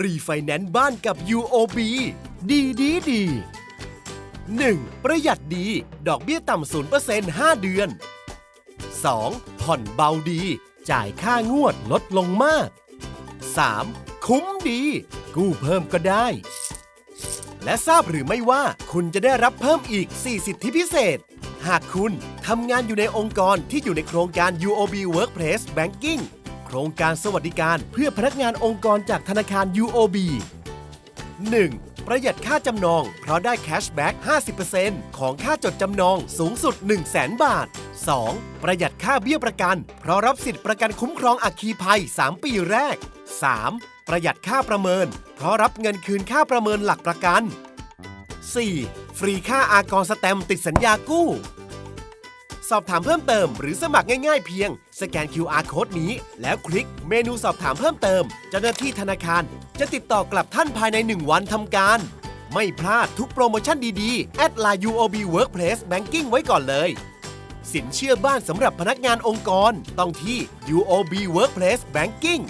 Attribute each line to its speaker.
Speaker 1: รีไฟแนนซ์บ้านกับ UOB ดีดีดี 1. ประหยัดดี ดอกเบี้ยต่ำ 0% 5 เดือน 2. ผ่อนเบาดี จ่ายค่างวดลดลงมาก 3. คุ้มดี กู้เพิ่มก็ได้ และทราบหรือไม่ว่าคุณจะได้รับเพิ่มอีก 4 สิทธิพิเศษ หากคุณทำงานอยู่ในองค์กรที่อยู่ในโครงการ UOB Workplace Banking ครงการสวัสดิการเพื่อพนักงานองค์กรจากธนาคาร UOB 1. ประหยัดค่าจำนอง เพราะได้แคชแบ็ก50%ของค่าจดจำนองสูงสุด 1 0 0 0 0 0บาท 2. ประหยัดค่าเบี้ยประกัน เพราะรับสิทธิประกันคุ้มครองอัคคีภัย 3 ปีแรก 3. ประหยัดค่าประเมิน เพราะรับเงินคืนค่าประเมินหลักประกัน 4. ฟรีค่าอากรสแตมติดสัญญากู้ สอบถามเพิ่มเติม หรือสมัครง่ายๆเพียง สแกน QR Code นี้ แล้วคลิกเมนูสอบถามเพิ่มเติม เจ้าหน้าที่ธนาคาร จะติดต่อกลับท่านภายใน 1 วันทำการ ไม่พลาดทุกโปรโมชั่นดีๆ แอดไลน์ UOB Workplace Banking ไว้ก่อนเลย สินเชื่อบ้านสำหรับพนักงานองค์กร ต้องที่ UOB Workplace Banking